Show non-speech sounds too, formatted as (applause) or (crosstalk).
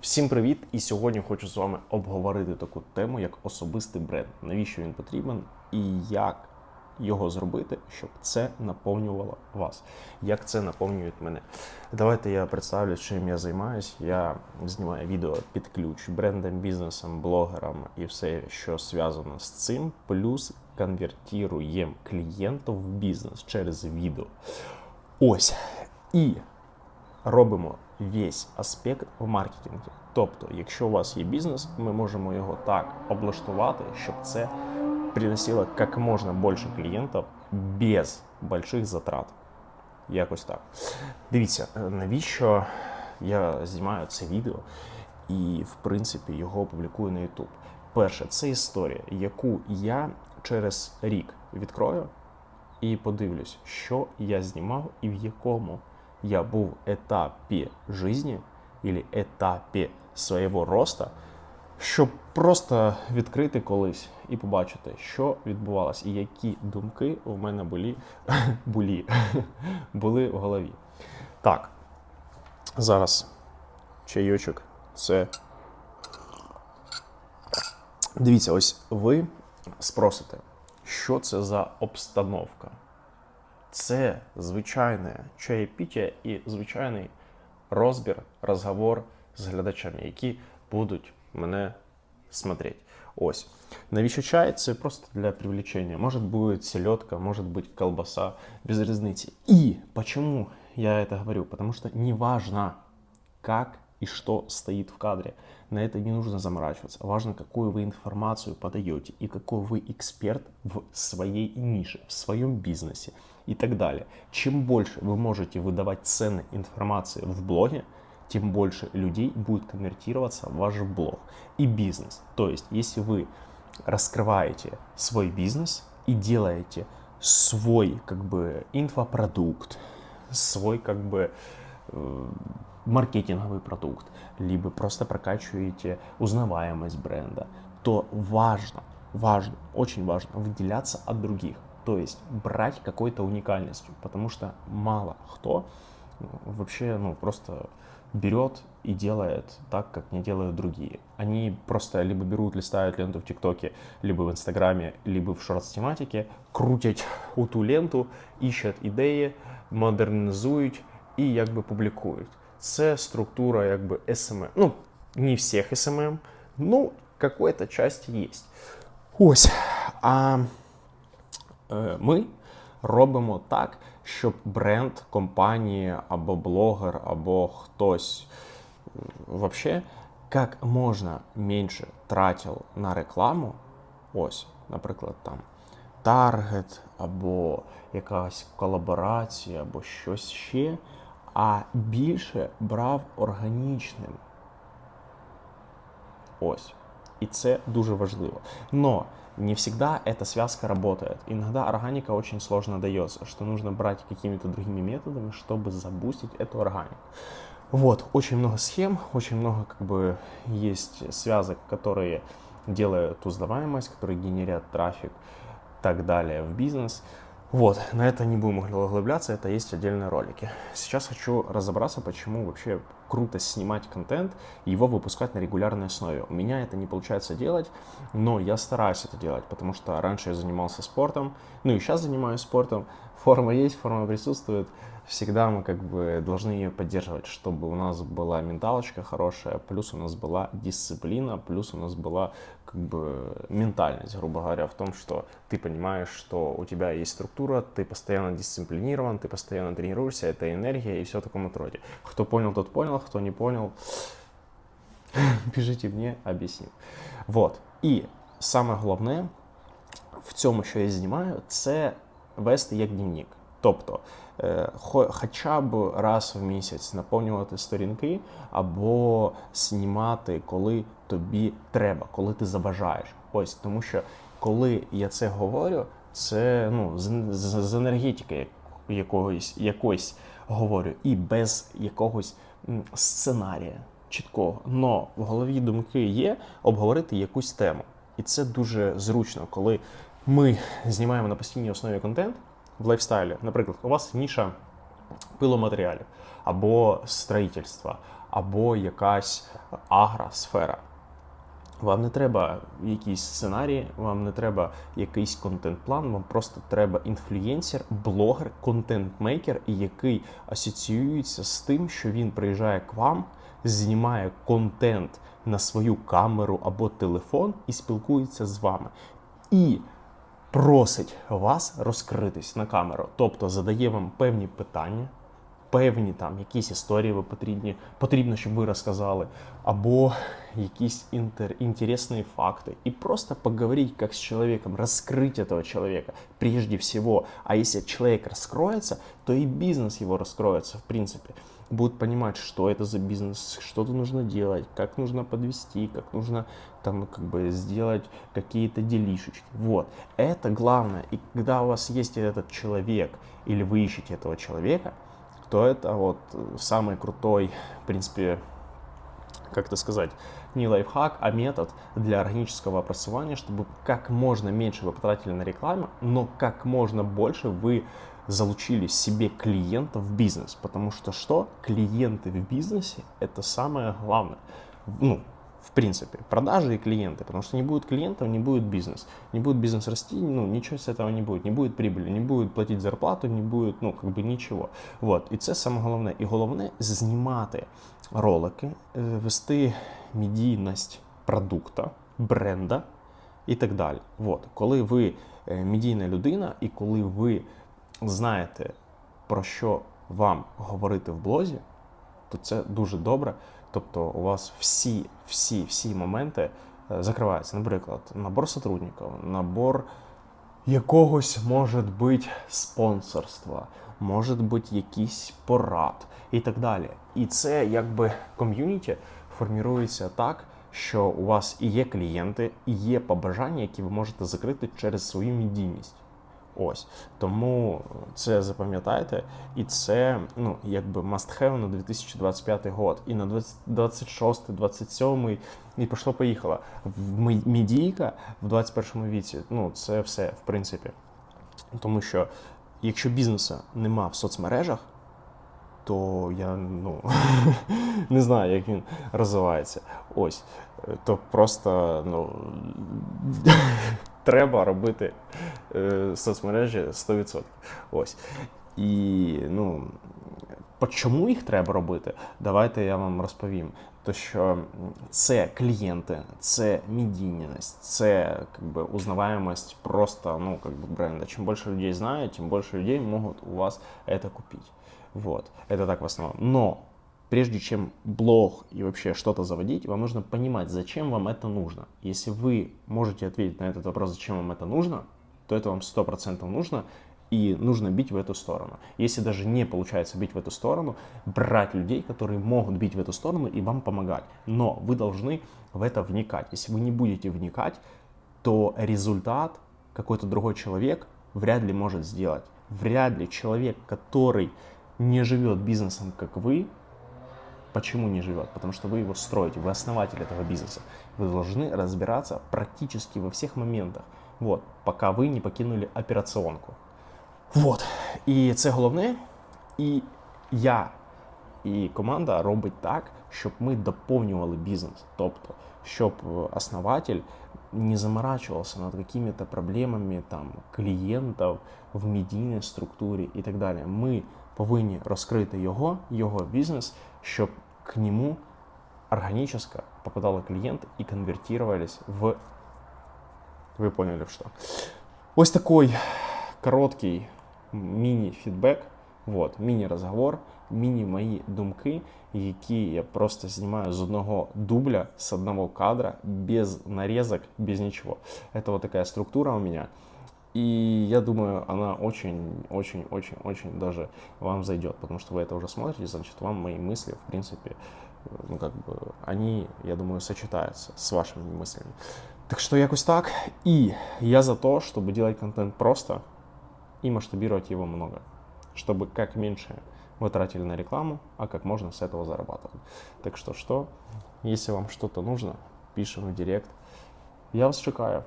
Всім привіт! І сьогодні хочу з вами обговорити таку тему, як особистий бренд. Навіщо він потрібен і як його зробити, щоб це наповнювало вас. Як це наповнює мене? Давайте я представлю, чим я займаюся. Я знімаю відео під ключ брендам, бізнесам, блогерам і все, що зв'язано з цим. Плюс конвертуємо клієнтів в бізнес через відео. Ось. І робимо весь аспект в маркетингі. Тобто, якщо у вас є бізнес, ми можемо його так облаштувати, щоб це приносило як можна більше клієнтів без больших затрат. Якось так. Дивіться, е, навіщо я знімаю це відео і, в принципі, його публікую на YouTube. Перше, це історія, яку я через рік відкрою і подивлюсь, що я знімав і в якому я був етапі житті або етапі свого росту, щоб просто відкрити колись і побачити, що відбувалось, і які думки у мене були, (laughs) були, (laughs) були в голові. Так, зараз чайочок. Це. Дивіться, ось ви спросите, що це за обстановка? Це звичайне чаєпіття і звичайний розбір, розговор з глядачами, які будуть мене смотреть. Ось. Навіщо чай? Це просто для привлечения. Может быть селедка, может быть колбаса, без разницы. И почему я это говорю? Потому что не важно, как и что стоит в кадре. На это не нужно заморачиваться. Важно, какую вы информацию подаете и какой вы эксперт в своей нише, в своем бизнесе и так далее. Чем больше вы можете выдавать ценной информации в блоге, тем больше людей будет конвертироваться в ваш блог и бизнес. То есть, если вы раскрываете свой бизнес и делаете свой как бы инфопродукт, свой как бы э, маркетинговый продукт, либо просто прокачиваете узнаваемость бренда, то важно, важно, очень важно выделяться от других. То есть брать какой-то уникальностью, потому что мало кто вообще, ну, просто берет и делает так, как не делают другие. Они просто либо берут, листают ленту в ТикТоке, либо в Инстаграме, либо в шортс-тематике, крутять у ту ленту, ищуть ідеї, модернізують і якби публікують. Це структура якби SMM. Ну, не всіх SMM, ну, какая-то часть есть. Ось. А е, ми робимо так, щоб бренд компанії або блогер, або хтось вообще як можна менше тратив на рекламу. Ось, наприклад, там таргет, або якась колаборація, або щось ще, а більше брав органічним. Ось. И це дуже важливо. Но не всегда эта связка работает. Иногда органика очень сложно дается, что нужно брать какими-то другими методами, чтобы забустить эту органику. Вот, очень много схем, очень много как бы есть связок, которые делают узнаваемость, которые генерят трафик, так далее в бизнес. Вот, на это не будем углубляться, это есть отдельные ролики. Сейчас хочу разобраться, почему вообще круто снимать контент и его выпускать на регулярной основе. У меня это не получается делать, но я стараюсь это делать, потому что раньше я занимался спортом, ну и сейчас занимаюсь спортом. Форма есть, форма присутствует. Всегда мы как бы должны ее поддерживать, чтобы у нас была менталочка хорошая, плюс у нас была дисциплина, плюс у нас была как бы ментальность, грубо говоря, в том, что ты понимаешь, что у тебя есть структура, ты постоянно дисциплинирован, ты постоянно тренируешься, это энергия и все в таком роде. Кто понял, тот понял, хто не понял, (laughs) пишите мне, об'ясню. Вот. І саме головне в цьому, що я знімаю, це вести як дневник. Тобто, е, хоча б раз в місяць наповнювати сторінки або знімати, коли тобі треба, коли ти забажаєш. Ось тому, що коли я це говорю, це ну з, з, з енергетики якоїсь якоїсь говорю, і без якогось сценарія чіткого. Но в голові думки є обговорити якусь тему. І це дуже зручно, коли ми знімаємо на постійній основі контент в лайфстайлі. Наприклад, у вас ніша пиломатеріалів або строїтельства, або якась агросфера. Вам не треба якісь сценарії, вам не треба якийсь контент-план, вам просто треба інфлюєнсер, блогер, контент-мейкер, який асоціюється з тим, що він приїжджає к вам, знімає контент на свою камеру або телефон і спілкується з вами. І просить вас розкритись на камеру, тобто задає вам певні питання певні там якісь історії ви потрібні, потрібно, щоб ви розказали, або якісь інтер, інтересні факти. І просто поговорить как с человеком, раскрыть этого человека прежде всего. А если человек раскроется, то и бизнес его раскроется, в принципе. Будут понимать, что это за бизнес, что то нужно делать, как нужно подвести, как нужно как бы сделать какие-то делишечки. Вот. Это главное. И когда у вас есть этот человек, или вы ищете этого человека, то это вот самый крутой, в принципе, как это сказать, не лайфхак, а метод для органического образования, чтобы как можно меньше вы потратили на рекламу, но как можно больше вы залучили себе клиентов в бизнес. Потому что что? Клиенты в бизнесе – это самое главное. Ну, в принципе, продажи и клиенты, потому что не будет клиентов, не будет бизнес. Не будет бизнес расти, ну, ничего с этого не будет, не будет прибыли, не будет платить зарплату, не будет, ну, как бы нічого. Вот. І це саме головне. І головне знімати ролики, вести медійність продукта, бренда і так далі. Вот. Коли ви медійна людина і коли ви знаєте, про що вам говорити в блозі, то це дуже добре. Тобто у вас всі всі, всі моменти е, закриваються. Наприклад, набор сотрудників, набор якогось може бути спонсорства, може бути якийсь порад і так далі. І це якби ком'юніті формірується так, що у вас і є клієнти, і є побажання, які ви можете закрити через свою медійність. Ось тому це запам'ятайте, і це ну якби must have на 2025 год. І на 26, 27 і пішло поїхало. В медійка в 21 віці. Ну це все в принципі. Тому що якщо бізнесу нема в соцмережах, то я ну (laughs) не знаю, як він розвивається. Ось. То просто ну (laughs) треба робити е, соцмережі 100%. Ось. І ну, чому їх треба робити? Давайте я вам розповім. То що це клієнти, це медійність, це как бы, узнаваемость просто ну, как бы, бренда. Чим більше людей знають, тим більше людей можуть у вас це купити. Вот. Это так в основном. Но прежде чем блог и вообще что-то заводить, вам нужно понимать, зачем вам это нужно. Если вы можете ответить на этот вопрос, зачем вам это нужно, то это вам 100% нужно, и нужно бить в эту сторону. Если даже не получается бить в эту сторону, брать людей, которые могут бить в эту сторону и вам помогать. Но вы должны в это вникать. Если вы не будете вникать, то результат какой-то другой человек вряд ли может сделать. Вряд ли человек, который не живет бизнесом, как вы, Почему не живет? Потому что вы его строите, вы основатель этого бизнеса. Вы должны разбираться практически во всех моментах. Вот, пока ви не покинули операционку. Вот. І це головне. І я і команда робить так, щоб ми доповнювали бізнес. Тобто, щоб основатель не заморачивался над какими-то проблемами там, клієнтів в медійній структурі і так далі. Ми повинні розкрити його, його бізнес, щоб к нему органически попадали клиенты и конвертировались в... Ви поняли в що. Ось такой короткий міні-фідбек, вот, міні-розговор, міні-мої думки, які я просто знімаю з одного дубля, з одного кадра, без нарезок, без ничего. Это вот такая структура у меня. и я думаю, она очень-очень-очень-очень даже вам зайдет, потому что вы это уже смотрите, значит, вам мои мысли, в принципе, ну, как бы, они, я думаю, сочетаются с вашими мыслями. Так что якось так. И я за то, чтобы делать контент просто и масштабировать его много. Чтобы как меньше вы тратили на рекламу, а как можно с этого зарабатывать. Так что что, если вам что-то нужно, пишем в директ. Я вас чекаю.